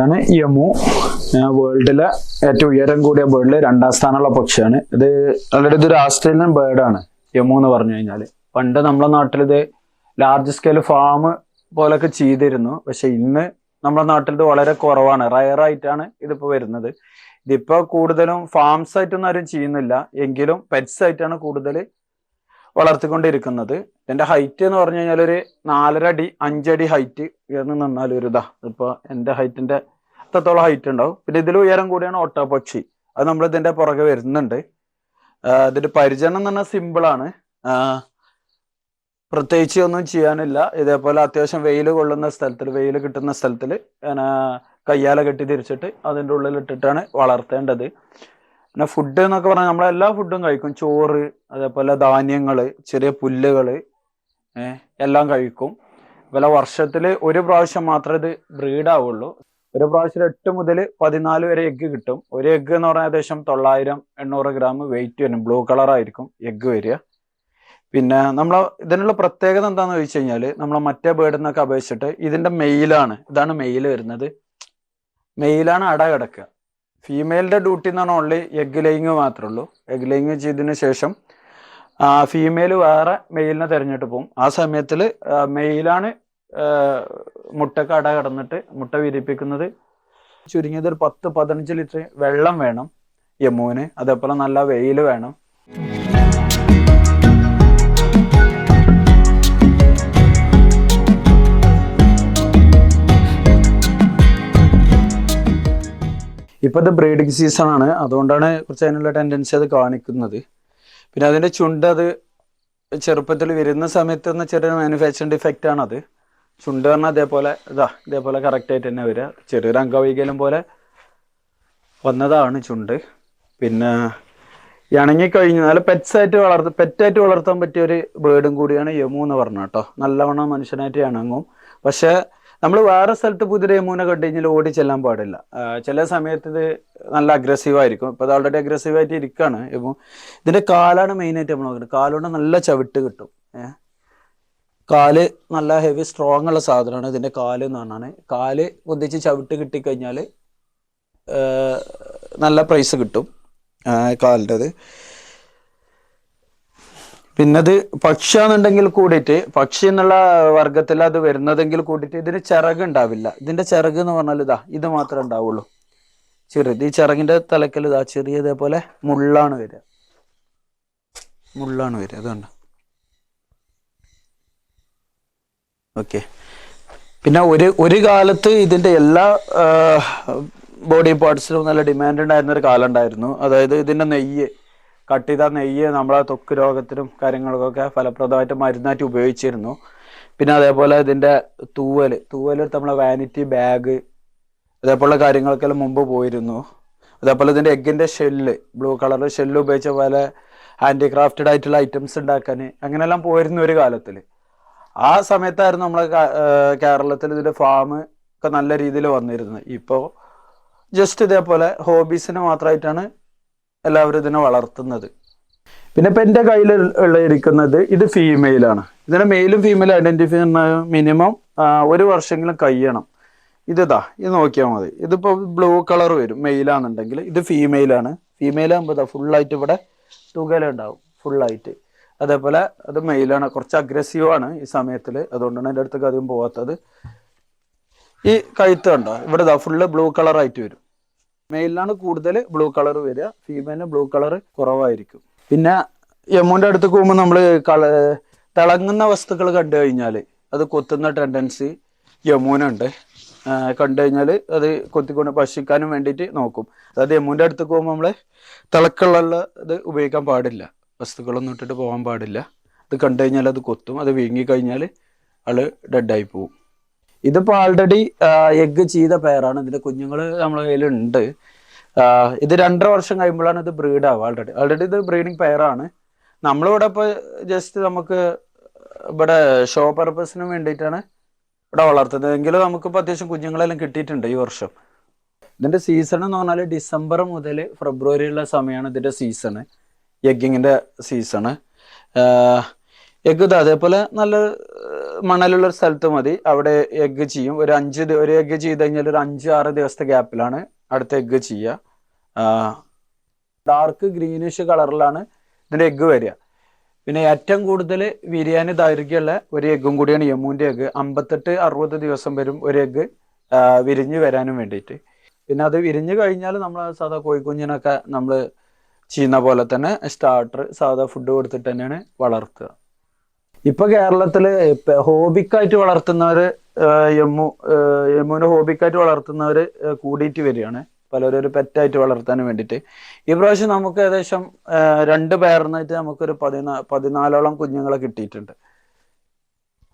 ഇതാണ് യമു. വേൾഡിലെ ഏറ്റവും ഉയരം കൂടിയ ബേർഡിൽ രണ്ടാം സ്ഥാനമുള്ള പക്ഷിയാണ്. ഇത് ഓൾറെഡി ഇതൊരു ആസ്ട്രേലിയൻ ബേർഡാണ് യമു എന്ന് പറഞ്ഞു കഴിഞ്ഞാൽ പണ്ട് നമ്മുടെ നാട്ടിൽ ഇത് ലാർജ് സ്കെയിൽ ഫാം പോലൊക്കെ ചെയ്തിരുന്നു. പക്ഷെ ഇന്ന് നമ്മുടെ നാട്ടിൽ ഇത് വളരെ കുറവാണ് റയർ ആയിട്ടാണ് ഇതിപ്പോ വരുന്നത്. ഇതിപ്പോ കൂടുതലും ഫാംസ് ആയിട്ടൊന്നും ആരും ചെയ്യുന്നില്ല. എങ്കിലും പെറ്റ്സ് ആയിട്ടാണ് കൂടുതൽ വളർത്തിക്കൊണ്ടിരിക്കുന്നത്. എന്റെ ഹൈറ്റ് എന്ന് പറഞ്ഞു കഴിഞ്ഞാൽ ഒരു നാലര അടി അഞ്ചടി ഹൈറ്റ് ഉയർന്നു നിന്നാൽ ഒരു ഇതാ. ഇപ്പൊ എന്റെ ഹൈറ്റിന്റെ അത്രത്തോളം ഹൈറ്റ് ഉണ്ടാവും. പിന്നെ ഇതിൽ ഉയരം കൂടിയാണ് ഒട്ടപക്ഷി അത് നമ്മൾ ഇതിന്റെ പുറകെ വരുന്നുണ്ട്. ഇതിന്റെ പരിചരണം എന്ന് പറഞ്ഞാൽ സിമ്പിൾ ആണ്. പ്രത്യേകിച്ച് ഒന്നും ചെയ്യാനില്ല. ഇതേപോലെ അത്യാവശ്യം വെയിൽ കൊള്ളുന്ന സ്ഥലത്തിൽ വെയിൽ കിട്ടുന്ന സ്ഥലത്തിൽ കയ്യാല കെട്ടി തിരിച്ചിട്ട് അതിന്റെ ഉള്ളിൽ ഇട്ടിട്ടാണ് വളർത്തേണ്ടത്. പിന്നെ ഫുഡ് എന്നൊക്കെ പറഞ്ഞാൽ നമ്മൾ എല്ലാ ഫുഡും കഴിക്കും. ചോറ് അതേപോലെ ധാന്യങ്ങൾ ചെറിയ പുല്ലുകൾ എല്ലാം കഴിക്കും. അതുപോലെ വർഷത്തിൽ ഒരു പ്രാവശ്യം മാത്രമേ ഇത് ബ്രീഡ് ആവുള്ളൂ. ഒരു പ്രാവശ്യം എട്ട് മുതൽ പതിനാല് വരെ എഗ്ഗ് കിട്ടും. ഒരു എഗ്ഗ് എന്ന് പറഞ്ഞാൽ ഏകദേശം തൊള്ളായിരം എണ്ണൂറ് ഗ്രാം വെയിറ്റ് വരും. ബ്ലൂ കളർ ആയിരിക്കും എഗ്ഗ് വരിക. പിന്നെ നമ്മൾ ഇതിനുള്ള പ്രത്യേകത എന്താണെന്ന് ചോദിച്ചു കഴിഞ്ഞാൽ നമ്മൾ മറ്റേ ബേർഡിൽ നിന്നൊക്കെ അപേക്ഷിച്ചിട്ട് ഇതിന്റെ മെയിലാണ് ഇതാണ് മെയിൽ വരുന്നത്. മെയിലാണ് അട കിടക്കുക. ഫീമെയിലിന്റെ ഡ്യൂട്ടി എന്ന് പറഞ്ഞാൽ ഓൺലി എഗ് ലൈങ് മാത്രമേ ഉള്ളൂ എഗ് ലൈങ് ചെയ്തതിന് ശേഷം ഫീമെയിൽ വേറെ മെയിലിനെ തിരഞ്ഞിട്ട് പോകും ആ സമയത്തിൽ മെയിലാണ് മുട്ടക്ക് അട കടന്നിട്ട് മുട്ട വിരിപ്പിക്കുന്നത്. ചുരുങ്ങിയത് ഒരു പത്ത് പതിനഞ്ച് ലിറ്റർ വെള്ളം വേണം യമുവിന്. അതേപോലെ നല്ല വെയിൽ വേണം. ഇപ്പൊ ഇത് ബ്രീഡിങ് സീസൺ ആണ്. അതുകൊണ്ടാണ് കുറച്ച് അതിനുള്ള ടെൻഡൻസി അത് കാണിക്കുന്നത്. പിന്നെ അതിന്റെ ചുണ്ട് അത് ചെറുപ്പത്തിൽ വരുന്ന സമയത്ത് എന്ന ചെറിയ മാനുഫാക്ചറിങ് ഡിഫക്റ്റ് ആണ് അത് ചുണ്ട് പറഞ്ഞാൽ അതേപോലെ ഇതാ ഇതേപോലെ കറക്റ്റ് ആയിട്ട് തന്നെ വരിക ചെറിയൊരു അംഗവൈകല്യം പോലെ വന്നതാണ് ചുണ്ട്. പിന്നെ ഇണങ്ങി കഴിഞ്ഞാൽ പെറ്റ്സ് ആയിട്ട് വളർത്ത പെറ്റായിട്ട് വളർത്താൻ പറ്റിയ ഒരു ബേർഡും കൂടിയാണ് യമു എന്ന് പറഞ്ഞ കേട്ടോ. നല്ലവണ്ണം മനുഷ്യനായിട്ട് ഇണങ്ങും. പക്ഷെ നമ്മൾ വേറെ സ്ഥലത്ത് പുതിയ മൂന കണ്ടു കഴിഞ്ഞാൽ ഓടി ചെല്ലാൻ പാടില്ല. ചില സമയത്ത് ഇത് നല്ല അഗ്രസീവായിരിക്കും ഇപ്പൊ ഇത് ഓൾറെഡി അഗ്രസീവ് ആയിട്ട് ഇരിക്കുകയാണ് ഇപ്പൊ ഇതിന്റെ കാലാണ് മെയിൻ ആയിട്ട് നമ്മൾ നോക്കുന്നത്. കാലുകൊണ്ട് നല്ല ചവിട്ട് കിട്ടും. ഏഹ് കാൽ നല്ല ഹെവി സ്ട്രോങ് ഉള്ള സാധനമാണ് ഇതിന്റെ കാൽ എന്ന് പറഞ്ഞാൽ കാൽ പൊന്തിച്ച് ചവിട്ട് കിട്ടിക്കഴിഞ്ഞാൽ നല്ല പ്രൈസ് കിട്ടും കാലിന്റെത് പിന്നത് പക്ഷിയാണെന്നുണ്ടെങ്കിൽ കൂടിയിട്ട് പക്ഷി എന്നുള്ള വർഗത്തിൽ അത് വരുന്നതെങ്കിൽ കൂടിയിട്ട് ഇതിന് ചിറക് ഉണ്ടാവില്ല. ഇതിന്റെ ചിറക് എന്ന് പറഞ്ഞാൽ ഇതാ ഇത് മാത്രമേ ഉണ്ടാവുള്ളൂ. ചെറുത് ഈ ചിറകിന്റെ തലക്കൽ ഇതാ ചെറിയ ഇതേപോലെ മുള്ളാണ് വരിക. മുള്ളാണ് വരിക അതുകൊണ്ട് ഓക്കെ. പിന്നെ ഒരു ഒരു കാലത്ത് ഇതിന്റെ എല്ലാ ബോഡി പാർട്സിലും നല്ല ഡിമാൻഡ് ഉണ്ടായിരുന്ന ഒരു കാലം ഉണ്ടായിരുന്നു. അതായത് ഇതിന്റെ നെയ്യ്. കട്ട് ചെയ്ത നെയ്യ് നമ്മളെ തൊക്ക് രോഗത്തിനും കാര്യങ്ങൾക്കൊക്കെ ഫലപ്രദമായിട്ട് മരുന്നായിട്ട് ഉപയോഗിച്ചിരുന്നു. പിന്നെ അതേപോലെ ഇതിന്റെ തൂവൽ തൂവൽ നമ്മളെ വാനിറ്റി ബാഗ് അതേപോലുള്ള കാര്യങ്ങൾക്കെല്ലാം മുമ്പ് പോയിരുന്നു. അതേപോലെ ഇതിന്റെ എഗ്ഗിന്റെ ഷെല്ല് ബ്ലൂ കളർ ഷെല്ല് ഉപയോഗിച്ച പോലെ ഹാൻഡിക്രാഫ്റ്റഡ് ആയിട്ടുള്ള ഐറ്റംസ് ഉണ്ടാക്കാൻ അങ്ങനെയെല്ലാം പോയിരുന്നു ഒരു കാലത്തിൽ. ആ സമയത്തായിരുന്നു നമ്മളെ കേരളത്തിൽ ഇതിന്റെ ഫാം ഒക്കെ നല്ല രീതിയിൽ വന്നിരുന്നത്. ഇപ്പോൾ ജസ്റ്റ് ഇതേപോലെ ഹോബീസിന് മാത്രമായിട്ടാണ് എല്ലാവരും ഇതിനെ വളർത്തുന്നത്. പിന്നെ ഇപ്പൊ എന്റെ കയ്യിൽ ഉള്ള ഇരിക്കുന്നത് ഇത് ഫീമെയിൽ ആണ്. ഇതിനെ മെയിലും ഫീമെയിലും ഐഡന്റിഫൈ ചെയ്യുന്ന മിനിമം ഒരു വർഷമെങ്കിലും കഴിയണം. ഇതാ ഇത് നോക്കിയാൽ മതി. ഇതിപ്പോ ബ്ലൂ കളർ വരും മെയിലാണെന്നുണ്ടെങ്കിൽ ഇത് ഫീമെയിൽ ആകുമ്പോൾ ഇതാ ഫുള്ളായിട്ട് ഇവിടെ തുകലുണ്ടാവും ഫുള്ളായിട്ട് അതേപോലെ അത് മെയിലാണ് കുറച്ച് അഗ്രസീവ് ആണ് ഈ സമയത്തിൽ അതുകൊണ്ടാണ് എന്റെ അടുത്തേക്ക് അധികം പോകാത്തത് ഈ കഴുത്ത് കണ്ടോ? ഇവിടെ ഫുള്ള് ബ്ലൂ കളറായിട്ട് വരും. മെയിലിനാണ് കൂടുതൽ ബ്ലൂ കളർ വരിക. ഫീമെയിലിന് ബ്ലൂ കളർ കുറവായിരിക്കും. പിന്നെ യമുവിന്റെ അടുത്ത് പോകുമ്പോൾ നമ്മൾ കള തിളങ്ങുന്ന വസ്തുക്കൾ കണ്ടു കഴിഞ്ഞാൽ അത് കൊത്തുന്ന ടെൻഡൻസി യമുനുണ്ട് കണ്ടു കഴിഞ്ഞാൽ അത് കൊത്തിക്കൊണ്ട് ഭക്ഷിക്കാനും വേണ്ടിയിട്ട് നോക്കും. അതായത് യമുവിന്റെ അടുത്ത് പോകുമ്പോൾ നമ്മൾ തിളക്കുള്ള ഇത് ഉപയോഗിക്കാൻ പാടില്ല. വസ്തുക്കളൊന്നും ഇട്ടിട്ട് പോകാൻ പാടില്ല. അത് കണ്ടു കഴിഞ്ഞാൽ അത് കൊത്തും. അത് വീങ്ങി കഴിഞ്ഞാൽ ആൾ ഡെഡായി പോകും ഇതിപ്പോൾ ആൾറെഡി എഗ് ചെയ്ത പെയറാണ് ഇതിന്റെ കുഞ്ഞുങ്ങൾ നമ്മളെ കയ്യിലുണ്ട്. ഇത് രണ്ടര വർഷം കഴിയുമ്പോഴാണ് ഇത് ബ്രീഡ് ആവുക ആൾറെഡി ആൾറെഡി ഇത് ബ്രീഡിങ് പെയറാണ് നമ്മളിവിടെ ഇപ്പോൾ ജസ്റ്റ് നമുക്ക് ഇവിടെ ഷോ പർപ്പസിന് വേണ്ടിയിട്ടാണ് ഇവിടെ വളർത്തുന്നത്. എങ്കിലും നമുക്കിപ്പോൾ അത്യാവശ്യം കുഞ്ഞുങ്ങളെല്ലാം കിട്ടിയിട്ടുണ്ട് ഈ വർഷം. ഇതിന്റെ സീസൺ എന്ന് പറഞ്ഞാൽ ഡിസംബർ മുതൽ ഫെബ്രുവരി ഉള്ള സമയമാണ് ഇതിന്റെ സീസൺ എഗ്ഗിങ്ങിന്റെ സീസണ് എഗ്ഗ് അതേപോലെ നല്ല മണലുള്ള ഒരു സ്ഥലത്ത് മതി. അവിടെ എഗ്ഗ് ചെയ്യും. ഒരു അഞ്ച് ഒരു എഗ്ഗ് ചെയ്ത് കഴിഞ്ഞാൽ ഒരു അഞ്ച് ആറ് ദിവസത്തെ ഗ്യാപ്പിലാണ് അടുത്ത എഗ്ഗ് ചെയ്യുക. ഡാർക്ക് ഗ്രീനിഷ് കളറിലാണ് ഇതിന്റെ എഗ്ഗ് വരിക. പിന്നെ ഏറ്റവും കൂടുതൽ ബിരിയാണി ദൈർഘ്യമുള്ള ഒരു എഗ്ഗും കൂടിയാണ് യമുവിന്റെ എഗ്ഗ് അമ്പത്തെട്ട് അറുപത് ദിവസം വരും ഒരു എഗ്ഗ് വിരിഞ്ഞ് വരാനും വേണ്ടിയിട്ട്. പിന്നെ അത് വിരിഞ്ഞ് കഴിഞ്ഞാൽ നമ്മൾ സാധാ കോഴിക്കുഞ്ഞിനൊക്കെ നമ്മൾ ചെയ്യുന്ന പോലെ തന്നെ സ്റ്റാർട്ടർ സാധാ ഫുഡ് കൊടുത്തിട്ട് തന്നെയാണ് വളർത്തുക. ഇപ്പൊ കേരളത്തിൽ ഹോബിക്കായിട്ട് വളർത്തുന്നവര് യമു യമുവിനെ ഹോബിക്കായിട്ട് വളർത്തുന്നവര് കൂടിയിട്ട് വരികയാണ്. പലരും ഒരു പെറ്റായിട്ട് വളർത്താൻ വേണ്ടിയിട്ട്. ഈ പ്രാവശ്യം നമുക്ക് ഏകദേശം രണ്ട് പേർന്നായിട്ട് നമുക്കൊരു പതിനാ പതിനാലോളം കുഞ്ഞുങ്ങളെ കിട്ടിയിട്ടുണ്ട്.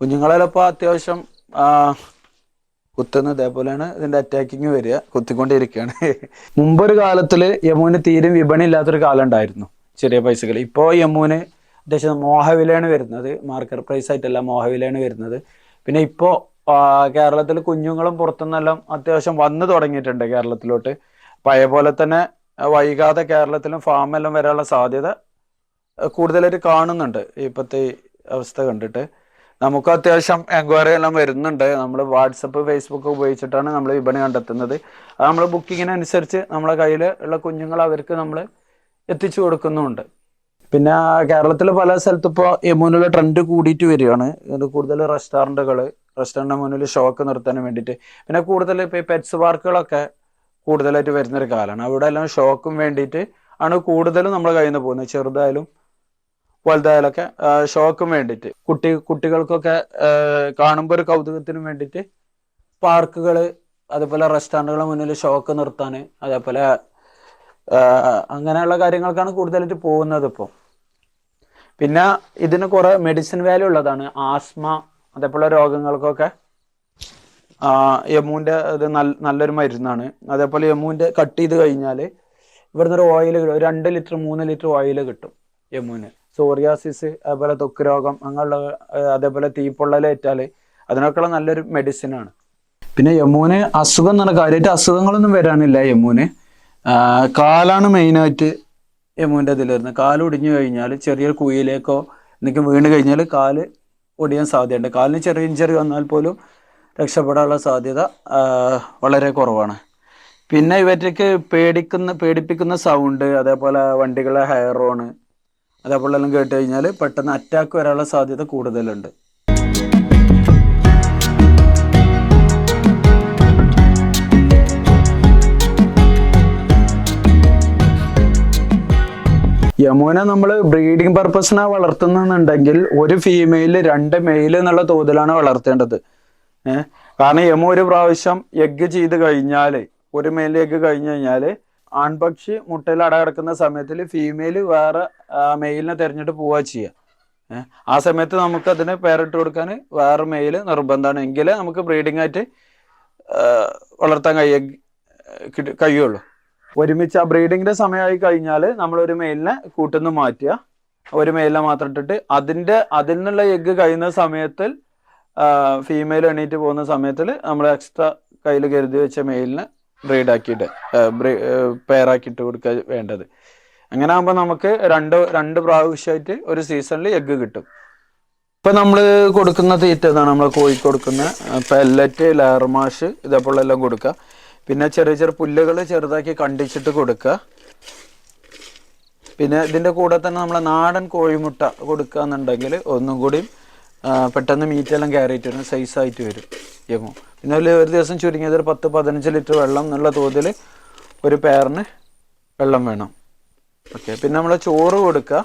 കുഞ്ഞുങ്ങളിലിപ്പോൾ അത്യാവശ്യം കുത്തുന്ന ഇതേപോലെയാണ് ഇതിന്റെ അറ്റാക്കിങ് വരിക. കുത്തിക്കൊണ്ടിരിക്കുകയാണ്. മുമ്പൊരു കാലത്തിൽ യമുവിന് തീരെ വിപണി ഇല്ലാത്തൊരു കാലം ഉണ്ടായിരുന്നു. ചെറിയ പൈസകൾ ഇപ്പോ യമുവിന് അത്യാവശ്യം മോഹവിലയാണ് വരുന്നത്. മാർക്കറ്റ് പ്രൈസ് ആയിട്ടല്ല മോഹവിലയാണ് വരുന്നത്. പിന്നെ ഇപ്പോൾ കേരളത്തിൽ കുഞ്ഞുങ്ങളും പുറത്തുനിന്നെല്ലാം അത്യാവശ്യം വന്നു തുടങ്ങിയിട്ടുണ്ട് കേരളത്തിലോട്ട്. പഴയ പോലെ തന്നെ വൈകാതെ കേരളത്തിലും ഫാമെല്ലാം വരാനുള്ള സാധ്യത കൂടുതലായിട്ട് കാണുന്നുണ്ട്. ഇപ്പോഴത്തെ അവസ്ഥ കണ്ടിട്ട്. നമുക്ക് അത്യാവശ്യം എൻക്വയറി എല്ലാം വരുന്നുണ്ട്. നമ്മൾ വാട്സപ്പ് ഫേസ്ബുക്ക് ഉപയോഗിച്ചിട്ടാണ് നമ്മൾ വിപണി കണ്ടെത്തുന്നത്. അത് നമ്മൾ ബുക്കിങ്ങിനനുസരിച്ച് നമ്മളെ കയ്യിൽ ഉള്ള കുഞ്ഞുങ്ങൾ അവർക്ക് നമ്മൾ എത്തിച്ചു കൊടുക്കുന്നുമുണ്ട്. പിന്നെ കേരളത്തിലെ പല സ്ഥലത്തും ഇപ്പോൾ യമുനുള്ള ട്രെൻഡ് കൂടിയിട്ട് വരികയാണ്. കൂടുതൽ റെസ്റ്റോറന്റുകൾ റെസ്റ്റോറന്റിന് മുന്നിൽ ഷോക്ക് നിർത്താൻ വേണ്ടിയിട്ട്. പിന്നെ കൂടുതൽ ഇപ്പോൾ ഈ പെറ്റ്സ് പാർക്കുകളൊക്കെ കൂടുതലായിട്ട് വരുന്നൊരു കാലമാണ്. അവിടെ എല്ലാം ഷോക്കും വേണ്ടിയിട്ട് ആണ് കൂടുതലും നമ്മൾ കയ്യിൽ നിന്ന് പോകുന്നത്. ചെറുതായാലും വലുതായാലൊക്കെ ഷോക്കും വേണ്ടിയിട്ട്. കുട്ടി കുട്ടികൾക്കൊക്കെ കാണുമ്പോൾ ഒരു കൗതുകത്തിനും വേണ്ടിയിട്ട് പാർക്കുകൾ അതുപോലെ റെസ്റ്റോറന്റുകളുടെ മുന്നിൽ ഷോക്ക് നിർത്താൻ അതേപോലെ അങ്ങനെയുള്ള കാര്യങ്ങൾക്കാണ് കൂടുതലായിട്ട് പോകുന്നത് ഇപ്പോൾ പിന്നെ ഇതിന് കുറെ മെഡിസിൻ വാല്യൂ ഉള്ളതാണ്. ആസ്മ അതേപോലെ രോഗങ്ങൾക്കൊക്കെ യമുവിന്റെ ഇത് നല്ല നല്ലൊരു മരുന്നാണ്. അതേപോലെ യമുവിന്റെ കട്ട് ചെയ്ത് കഴിഞ്ഞാൽ ഇവിടുന്ന് ഒരു ഓയിൽ രണ്ട് ലിറ്റർ മൂന്ന് ലിറ്റർ ഓയിൽ കിട്ടും യമുവിന്. സോറിയാസിസ് അതേപോലെ തൊക്ക് രോഗം അങ്ങനെയുള്ള അതേപോലെ തീപ്പൊള്ളലേറ്റാൽ അതിനൊക്കെയുള്ള നല്ലൊരു മെഡിസിനാണ് പിന്നെ യമുവിന് അസുഖം എന്ന് പറഞ്ഞാൽ കാര്യമായിട്ട് അസുഖങ്ങളൊന്നും വരാനില്ല യമുവിന്. കാലാണ് മെയിനായിട്ട് യമുവിന്റെ ഇതിൽ വരുന്നത് കാൽ ഒടിഞ്ഞു കഴിഞ്ഞാൽ ചെറിയ കുയിലേക്കോ എന്തെങ്കിലും വീണ് കഴിഞ്ഞാൽ കാൽ ഒടിയാൻ സാധ്യതയുണ്ട്. കാലിന് ചെറിയ ഇഞ്ചറി വന്നാൽ പോലും രക്ഷപ്പെടാനുള്ള സാധ്യത വളരെ കുറവാണ്. പിന്നെ ഇവറ്റയ്ക്ക് പേടിക്കുന്ന പേടിപ്പിക്കുന്ന സൗണ്ട് അതേപോലെ വണ്ടികളെ ഹെയർ ഓണ് അതേപോലെ എല്ലാം കേട്ട് കഴിഞ്ഞാൽ പെട്ടെന്ന് അറ്റാക്ക് വരാനുള്ള സാധ്യത കൂടുതലുണ്ട്. യമുന നമ്മൾ ബ്രീഡിംഗ് പർപ്പസിനാണ് വളർത്തുന്നുണ്ടെങ്കിൽ ഒരു ഫീമെയിൽ രണ്ട് മെയിൽ എന്നുള്ള തോതിലാണ് വളർത്തേണ്ടത്. കാരണം യമു ഒരു പ്രാവശ്യം എഗ്ഗ് ചെയ്ത് കഴിഞ്ഞാൽ ഒരു മെയിൽ എഗ്ഗ് കഴിഞ്ഞു കഴിഞ്ഞാൽ ആൺപക്ഷി മുട്ടയിൽ അടകിടക്കുന്ന സമയത്തിൽ ഫീമെയിൽ വേറെ മെയിലിനെ തെരഞ്ഞിട്ട് പോവുക ചെയ്യുക ആ സമയത്ത് നമുക്ക് അതിന് പേരിട്ട് കൊടുക്കാൻ വേറെ മെയിൽ നിർബന്ധമാണ്. എങ്കിലേ നമുക്ക് ബ്രീഡിംഗ് ആയിട്ട് വളർത്താൻ കഴിയ കഴിയുള്ളൂ. ഒരുമിച്ച് ആ ബ്രീഡിങ്ങിന്റെ സമയമായി കഴിഞ്ഞാൽ നമ്മൾ ഒരു മെയിലിനെ കൂട്ടുന്നു മാറ്റുക. ഒരു മെയിലിനെ മാത്രം ഇട്ടിട്ട് അതിന്റെ അതിൽ നിന്നുള്ള എഗ്ഗ് കഴിയുന്ന സമയത്തിൽ ഫീമെയിൽ എണീറ്റ് പോകുന്ന സമയത്തിൽ നമ്മൾ എക്സ്ട്രാ കയ്യിൽ കരുതി വെച്ച മെയിലിനെ ബ്രീഡ് ആക്കിയിട്ട് പെയറാക്കിയിട്ട് കൊടുക്കുക വേണ്ടത്. അങ്ങനെ ആകുമ്പോൾ നമുക്ക് രണ്ട് രണ്ട് പ്രാവശ്യമായിട്ട് ഒരു സീസണിൽ എഗ്ഗ് കിട്ടും. ഇപ്പൊ നമ്മൾ കൊടുക്കുന്ന തീറ്റ ഇതാണ് നമ്മൾ കോഴിക്ക് കൊടുക്കുന്ന പെല്ലറ്റ് ലയർമാഷ് ഇതേപോലെ എല്ലാം കൊടുക്കുക. പിന്നെ ചെറിയ ചെറിയ പുല്ലുകൾ ചെറുതാക്കി കണ്ടിച്ചിട്ട് കൊടുക്കുക. പിന്നെ ഇതിന്റെ കൂടെ തന്നെ നമ്മളെ നാടൻ കോഴിമുട്ട കൊടുക്കുക എന്നുണ്ടെങ്കിൽ ഒന്നും കൂടി പെട്ടെന്ന് മീറ്റെല്ലാം കയറിയിട്ട് വരും സൈസ് ആയിട്ട് വരും. യമു പിന്നെ അതിൽ ഒരു ദിവസം ചുരുങ്ങിയത് ഒരു പത്ത് പതിനഞ്ച് ലിറ്റർ വെള്ളം എന്നുള്ള തോതിൽ ഒരു പേറിന് വെള്ളം വേണം. ഓക്കെ പിന്നെ നമ്മൾ ചോറ് കൊടുക്കുക.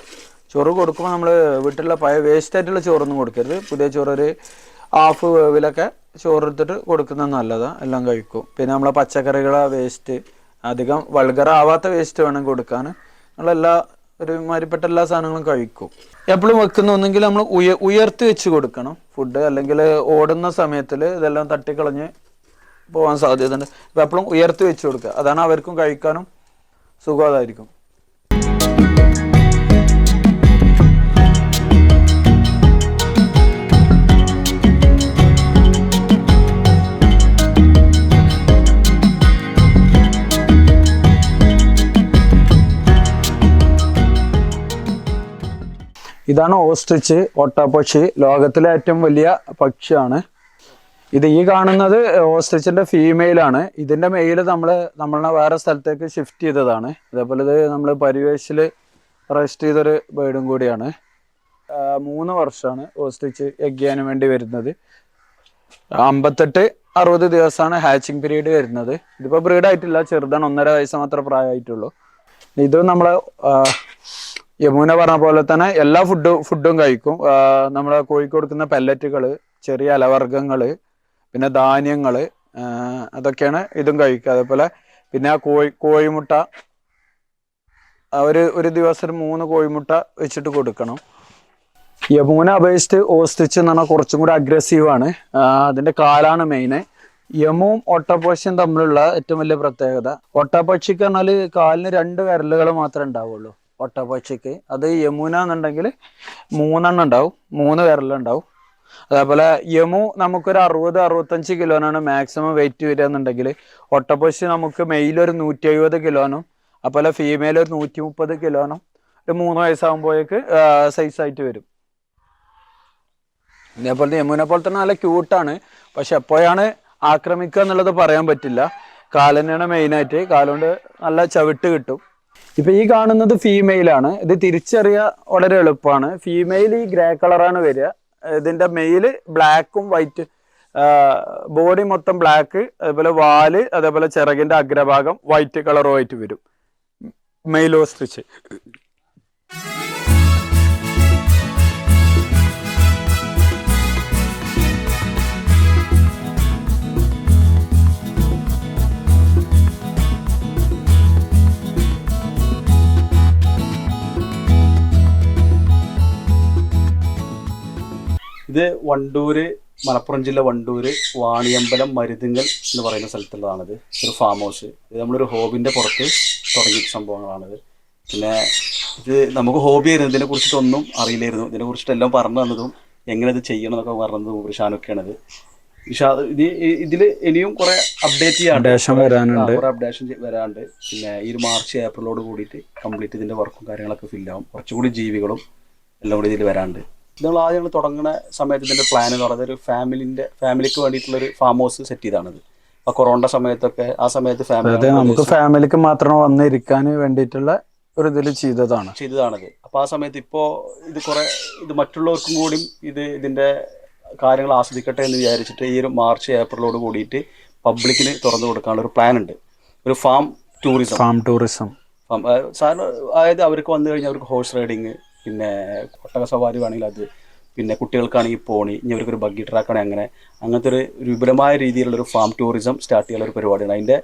ചോറ് കൊടുക്കുമ്പോൾ നമ്മൾ വീട്ടിലുള്ള പഴയ വേസ്റ്റ് ആയിട്ടുള്ള ചോറൊന്നും കൊടുക്കരുത്. പുതിയ ചോറ് ഒരു ഹാഫ് വേവിലൊക്കെ ചോറ് എടുത്തിട്ട് കൊടുക്കുന്നത് നല്ലതാണ് എല്ലാം കഴിക്കും. പിന്നെ നമ്മളെ പച്ചക്കറികളെ വേസ്റ്റ് അധികം വൾഗറാവാത്ത വേസ്റ്റ് വേണം കൊടുക്കാൻ. നമ്മളെല്ലാ ഒരുമാതിരിപ്പെട്ട എല്ലാ സാധനങ്ങളും കഴിക്കും. എപ്പോഴും വെക്കുന്ന ഒന്നെങ്കിൽ നമ്മൾ ഉയ ഉയർത്തി വെച്ച് കൊടുക്കണം. ഫുഡ് അല്ലെങ്കിൽ ഓടുന്ന സമയത്തിൽ ഇതെല്ലാം തട്ടിക്കളഞ്ഞ് പോകാൻ സാധ്യതയുണ്ട്. അപ്പോൾ എപ്പോഴും ഉയർത്തി വെച്ച് കൊടുക്കുക. അതാണ് അവർക്കും കഴിക്കാനും സുഖമായിരിക്കും ഇതാണ് ഓസ്ട്രിച്ച് ഒട്ടപ്പക്ഷി ലോകത്തിലെ ഏറ്റവും വലിയ പക്ഷിയാണ്. ഇത് ഈ കാണുന്നത് ഓസ്ട്രിച്ചിന്റെ ഫീമെയിൽ ആണ്. ഇതിന്റെ മെയിൽ നമ്മൾ നമ്മളെ വേറെ സ്ഥലത്തേക്ക് ഷിഫ്റ്റ് ചെയ്തതാണ്. അതേപോലെ ഇത് നമ്മൾ പരിവേശിൽ റെസ്റ്റ് ചെയ്തൊരു ബേർഡും കൂടിയാണ്. മൂന്ന് വർഷമാണ് ഓസ്ട്രിച്ച് എഗ് ചെയ്യാൻ വേണ്ടി വരുന്നത്. അമ്പത്തെട്ട് അറുപത് ദിവസമാണ് ഹാച്ചിങ് പീരീഡ് വരുന്നത്. ഇതിപ്പോ ബ്രീഡായിട്ടില്ല ചെറുതാണ്. ഒന്നര വയസ്സ് മാത്രമേ പ്രായമായിട്ടുള്ളൂ. ഇത് നമ്മളെ യമുന പറഞ്ഞ പോലെ തന്നെ എല്ലാ ഫുഡും ഫുഡും കഴിക്കും. നമ്മുടെ കോഴിക്ക് കൊടുക്കുന്ന പെല്ലറ്റുകൾ ചെറിയ അലവർഗങ്ങൾ പിന്നെ ധാന്യങ്ങൾ അതൊക്കെയാണ് ഇതും കഴിക്കുക. അതേപോലെ പിന്നെ ആ കോഴി കോഴിമുട്ട ഒരു ഒരു ദിവസം മൂന്ന് കോഴിമുട്ട വെച്ചിട്ട് കൊടുക്കണം. യമുന അപേക്ഷിച്ച് ഓസ്റ്റിച്ച് എന്ന് പറഞ്ഞാൽ കുറച്ചും കൂടി അഗ്രസീവ് ആണ്. ആ, അതിന്റെ കാലാണ് മെയിന് യമുവും ഒട്ടപ്പക്ഷിയും തമ്മിലുള്ള ഏറ്റവും വലിയ പ്രത്യേകത. ഒട്ടപ്പക്ഷിക്ക് പറഞ്ഞാൽ കാലിന് രണ്ട് വിരലുകൾ മാത്രമേ ഉണ്ടാവുള്ളൂ. ഒട്ടപ്പക്ഷിക്ക് അത് യമുന എന്നുണ്ടെങ്കിൽ മൂന്നെണ്ണം ഉണ്ടാവും. മൂന്ന് വിരലുണ്ടാവും അതേപോലെ യമു നമുക്കൊരു അറുപത് അറുപത്തഞ്ച് കിലോനാണ് മാക്സിമം വെയിറ്റ് വരിക എന്നുണ്ടെങ്കിൽ ഒട്ടപ്പക്ഷി നമുക്ക് മെയിൽ ഒരു നൂറ്റി എഴുപത് കിലോനും അതുപോലെ ഫീമെയിൽ ഒരു നൂറ്റി മുപ്പത് കിലോനും ഒരു മൂന്ന് വയസ്സാകുമ്പോഴേക്ക് സൈസ് ആയിട്ട് വരും. ഇതേപോലെ യമുനെ പോലെ തന്നെ നല്ല ക്യൂട്ടാണ് പക്ഷെ എപ്പോഴാണ് ആക്രമിക്കുക എന്നുള്ളത് പറയാൻ പറ്റില്ല. കാലനെയാണ് മെയിനായിട്ട് കാലുകൊണ്ട് നല്ല ചവിട്ട് കിട്ടും. ഇപ്പൊ ഈ കാണുന്നത് ഫീമെയിൽ ആണ്. ഇത് തിരിച്ചറിയ വളരെ എളുപ്പമാണ്. ഫീമെയിൽ ഈ ഗ്രേ കളറാണ് വരിക. ഇതിന്റെ മെയിൽ ബ്ലാക്കും വൈറ്റ് ബോഡി മൊത്തം ബ്ലാക്ക് അതേപോലെ വാൽ അതേപോലെ ചിറകിന്റെ അഗ്രഭാഗം വൈറ്റ് കളറുമായിട്ട് വരും. മെയിലോ ഓസ്ട്രിച്ച് ഇത് വണ്ടൂര് മലപ്പുറം ജില്ല വണ്ടൂര് വാണിയമ്പലം മരുതുങ്ങൽ എന്ന് പറയുന്ന സ്ഥലത്തുള്ളതാണിത്. ഒരു ഫാം ഹൗസ് ഇത് നമ്മളൊരു ഹോബിന്റെ പുറത്ത് തുടങ്ങിയ സംഭവങ്ങളാണിത്. പിന്നെ ഇത് നമുക്ക് ഹോബി ആയിരുന്നു. ഇതിനെ കുറിച്ചിട്ടൊന്നും അറിയില്ലായിരുന്നു. ഇതിനെ കുറിച്ചിട്ടെല്ലാം പറഞ്ഞു തന്നതും എങ്ങനെ ഇത് ചെയ്യണം എന്നൊക്കെ പറഞ്ഞതും ഷാനൊക്കെയാണിത്. ഇതിൽ ഇനിയും കുറെ അപ്ഡേറ്റ് Updation വരാനുണ്ട്. കുറെ അപ്ഡേഷൻ വരാനുണ്ട്. പിന്നെ ഈ ഒരു മാർച്ച് ഏപ്രിലോട് കൂടിയിട്ട് കംപ്ലീറ്റ് ഇതിന്റെ വർക്കും കാര്യങ്ങളൊക്കെ ഫില്ലാവും കുറച്ചുകൂടി ജീവികളും എല്ലാം കൂടി ഇതിൽ വരാണ്ട് ഇത് നമ്മൾ ആദ്യം ഞങ്ങൾ തുടങ്ങുന്ന സമയത്ത് ഇതിന്റെ പ്ലാൻ എന്ന് പറയുന്നത് ഒരു ഫാമിലിന്റെ ഫാമിലിക്ക് വേണ്ടിയിട്ടുള്ള ഒരു ഫാം ഹൗസ് സെറ്റ് ചെയ്താണിത്. ആ കൊറോണ സമയത്തൊക്കെ ആ സമയത്ത് ഫാമിലി നമുക്ക് ഫാമിലിക്ക് മാത്രം വന്നിരിക്കാൻ വേണ്ടിയിട്ടുള്ള ഒരു ഇതിൽ ചെയ്തതാണ്. ചെയ്തതാണിത്. അപ്പോൾ ആ സമയത്ത് ഇപ്പോ ഇത് കുറേ ഇത് മറ്റുള്ളവർക്കും കൂടിയും ഇത് ഇതിന്റെ കാര്യങ്ങൾ ആസ്വദിക്കട്ടെ എന്ന് വിചാരിച്ചിട്ട് ഈ ഒരു മാർച്ച് ഏപ്രിലോട് കൂടിയിട്ട് പബ്ലിക്കിന് തുറന്നു കൊടുക്കാനുള്ള ഒരു പ്ലാൻ ഉണ്ട്. ഒരു farm tourism farm tourism farm സാറിന് അതായത് അവർക്ക് വന്നു കഴിഞ്ഞാൽ അവർക്ക് ഹോഴ്സ് റൈഡിങ് പിന്നെ ഒട്ടക സവാരി വേണമെങ്കിൽ അത് പിന്നെ കുട്ടികൾക്കാണെങ്കിൽ പോണി ഇനി അവർക്കൊരു ബഗ്ഗി ട്രാക്ക് ആണെങ്കിൽ അങ്ങനെ. അങ്ങനത്തെ ഒരു വിപുലമായ രീതിയിലുള്ള ഒരു ഫാം ടൂറിസം സ്റ്റാർട്ട് ചെയ്യാനുള്ള ഒരു പരിപാടിയാണ്. അതിന്റെ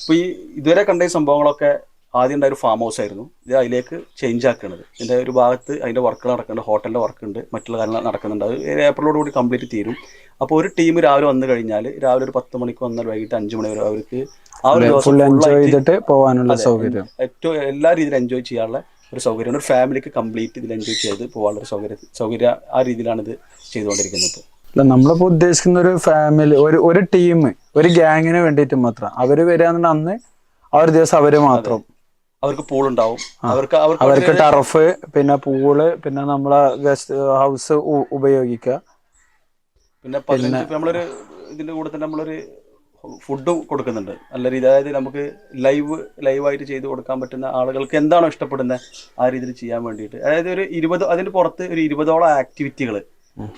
ഇപ്പൊ ഈ ഇതുവരെ കണ്ട ഈ സംഭവങ്ങളൊക്കെ ആദ്യം ഉണ്ടായ ഒരു ഫാം ഹൗസ് ആയിരുന്നു. ഇത് അതിലേക്ക് ചേഞ്ച് ആക്കുന്നത് ഇതിന്റെ ഒരു ഭാഗത്ത് അതിന്റെ വർക്ക് നടക്കുന്നുണ്ട്. ഹോട്ടലിന്റെ വർക്ക് ഉണ്ട്. മറ്റുള്ള കാര്യങ്ങൾ നടക്കുന്നുണ്ട്. അത് ഏപ്രിലോട് കൂടി കംപ്ലീറ്റ് തീരും. അപ്പോൾ ഒരു ടീം രാവിലെ വന്നു കഴിഞ്ഞാൽ രാവിലെ ഒരു പത്ത് മണിക്ക് വന്നാൽ വൈകിട്ട് അഞ്ചു മണി വരെ അവർക്ക് ആ ഒരു ദിവസം പോകാനുള്ള സൗകര്യം. ഏറ്റവും എല്ലാ രീതിയിലും എൻജോയ് ചെയ്യാനുള്ള ഒരു സൗകര്യമാണ് ഒരു ഫാമിലിക്ക് കംപ്ലീറ്റ് ഇതിൽ എൻജോയ് ചെയ്ത് പോകാനുള്ള ഒരു സൗകര്യ സൗകര്യ ആ രീതിയിലാണ് ഇത് ചെയ്തുകൊണ്ടിരിക്കുന്നത്. അല്ല നമ്മളിപ്പോൾ ഉദ്ദേശിക്കുന്ന ഒരു ഫാമിലി ഒരു ഒരു ടീം ഒരു ഗ്യാങ്ങിന് വേണ്ടിയിട്ട് മാത്രം. അവർ വരികയാണെന്നുണ്ടെങ്കിൽ അന്ന് ആ ഒരു ദിവസം അവർ മാത്രം. അവർക്ക് പൂൾ ഉണ്ടാവും അവർക്ക് അവർക്ക് ടറഫ് ടർഫ് പിന്നെ പൂൾ പിന്നെ നമ്മളെ ഗസ്റ്റ് ഹൗസ് ഉപയോഗിക്കുക. പിന്നെ നമ്മളൊരു ഇതിന്റെ കൂടെ തന്നെ നമ്മളൊരു ഫുഡും കൊടുക്കുന്നുണ്ട്. നല്ല രീതി അതായത് നമുക്ക് ലൈവ് ലൈവായിട്ട് ചെയ്ത് കൊടുക്കാൻ പറ്റുന്ന ആളുകൾക്ക് എന്താണോ ഇഷ്ടപ്പെടുന്നത് ആ രീതിയിൽ ചെയ്യാൻ വേണ്ടിയിട്ട്. അതായത് ഒരു ഇരുപത് അതിന് പുറത്ത് ഒരു ഇരുപതോളം ആക്ടിവിറ്റികൾ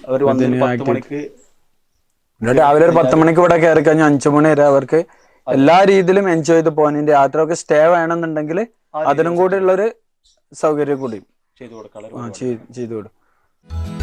അവർ വന്ന് പത്ത് മണിക്ക് രാവിലെ ഒരു പത്ത് മണിക്ക് ഇവിടെ കയറി കഴിഞ്ഞാൽ അഞ്ചു മണി വരെ അവർക്ക് എല്ലാ രീതിയിലും എൻജോയ് ചെയ്ത് പോകാൻ യാത്ര ഒക്കെ സ്റ്റേ വേണമെന്നുണ്ടെങ്കിൽ അതിനും കൂടി ഉള്ളൊരു സൗകര്യം കൂടി ചെയ്തു കൊടുക്കാം ചെയ്തു കൊടുക്കും